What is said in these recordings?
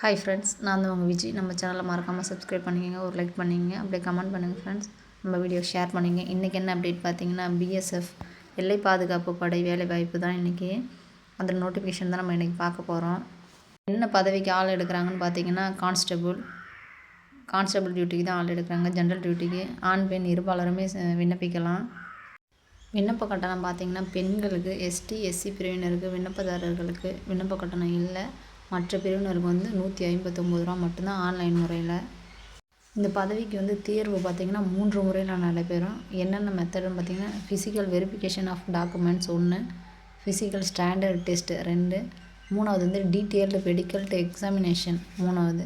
Hi friends நான் தான் உங்கள் விஜய் நம்ம சேனலை மறக்காமல் சப்ஸ்கிரைப் பண்ணிக்கங்க ஒரு லைக் பண்ணிங்க அப்படியே கமெண்ட் பண்ணுங்கள் ஃப்ரெண்ட்ஸ் நம்ம வீடியோ ஷேர் பண்ணிங்க இன்றைக்கி என்ன அப்டேட் பார்த்தீங்கன்னா பிஎஸ்எஃப் எல்லை பாதுகாப்பு படை வேலை வாய்ப்பு தான் இன்றைக்கி அந்த நோட்டிஃபிகேஷன் தான் நம்ம இன்றைக்கி பார்க்க போகிறோம் என்ன பதவிக்கு ஆள் எடுக்கிறாங்கன்னு பார்த்தீங்கன்னா கான்ஸ்டபுள் கான்ஸ்டபுள் டியூட்டிக்கு தான் ஆள் எடுக்கிறாங்க ஜென்ரல் டியூட்டிக்கு ஆண் பெண் இருபாலருமே விண்ணப்பிக்கலாம். விண்ணப்ப கட்டணம் பார்த்திங்கன்னா பெண்களுக்கு எஸ்டி எஸ்சி பிரிவினருக்கு விண்ணப்பதாரர்களுக்கு விண்ணப்ப கட்டணம் இல்லை. மற்ற பிரிவினருக்கு வந்து நூற்றி ஐம்பத்தொம்பது ரூபா மட்டும்தான் ஆன்லைன் முறையில். இந்த பதவிக்கு வந்து தேர்வு பார்த்திங்கன்னா மூன்று முறையில் நடைபெறும். என்னென்ன மெத்தடுன்னு பார்த்திங்கன்னா ஃபிசிக்கல் வெரிஃபிகேஷன் ஆஃப் டாக்குமெண்ட்ஸ் ஒன்று ஃபிசிக்கல் ஸ்டாண்டர்ட் டெஸ்ட்டு ரெண்டு மூணாவது வந்து டீட்டெயில்டு மெடிக்கல் எக்ஸாமினேஷன் மூணாவது.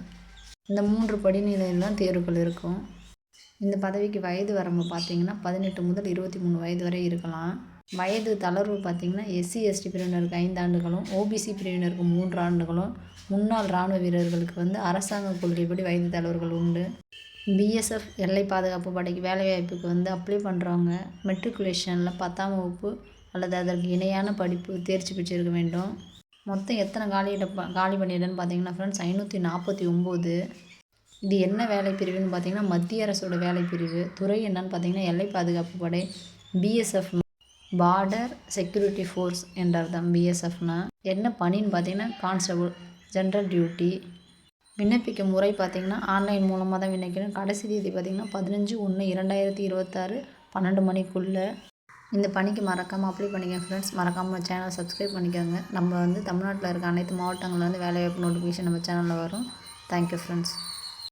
இந்த மூன்று படிநிலையில் தான் தேர்வுகள் இருக்கும். இந்த பதவிக்கு வயது வரம்பு பார்த்திங்கன்னா பதினெட்டு முதல் இருபத்தி மூணு வயது வரை இருக்கலாம். வயது தளர்வு பார்த்திங்கன்னா எஸ்சி எஸ்டி பிரிவினருக்கு ஐந்து ஆண்டுகளும் ஓபிசி பிரிவினருக்கு மூன்று ஆண்டுகளும். முன்னாள் இராணுவ வீரர்களுக்கு வந்து அரசாங்க கொள்கைப்படி வயது தளர்வுகள் உண்டு. பிஎஸ்எஃப் எல்லை பாதுகாப்பு படைக்கு வேலைவாய்ப்புக்கு வந்து அப்ளை பண்ணுறவங்க மெட்ரிகுலேஷனில் பத்தாம் வகுப்பு அல்லது அதற்கு இணையான படிப்பு தேர்ச்சி பெற்றிருக்க வேண்டும். மொத்தம் எத்தனை காலியிட காலி பண்ணிடன்னு பார்த்தீங்கன்னா ஃப்ரெண்ட்ஸ் ஐநூற்றி நாற்பத்தி ஒம்பது. இது என்ன வேலை பிரிவுன்னு பார்த்தீங்கன்னா மத்திய அரசோட வேலை பிரிவு. துறை என்னன்னு பார்த்தீங்கன்னா எல்லை பாதுகாப்பு படை பிஎஸ்எஃப் பார்டர் செக்யூரிட்டி ஃபோர்ஸ் என்றார் தான் பிஎஸ்எஃப்னா என்ன பணின்னு பார்த்தீங்கன்னா கான்ஸ்டபுள் ஜென்ரல் டியூட்டி விண்ணப்பிக்க முறை பார்த்திங்கன்னா ஆன்லைன் மூலமாக தான் விண்ணப்பிக்கணும். கடைசி தேதி பார்த்திங்கன்னா பதினஞ்சு ஒன்று இரண்டாயிரத்தி இருபத்தாறு பன்னெண்டு மணிக்குள்ளே. இந்த பணிக்கு மறக்காமல் அப்ளை பண்ணிக்கோங்க ஃப்ரெண்ட்ஸ் மறக்காமல் சேனல் சப்ஸ்கிரைப் பண்ணிக்கோங்க. நம்ம வந்து தமிழ்நாட்டில் இருக்க அனைத்து மாவட்டங்களில் வந்து வேலைவாய்ப்பு நோட்டிஃபிகேஷன் நம்ம சேனலில் வரும். Thank you friends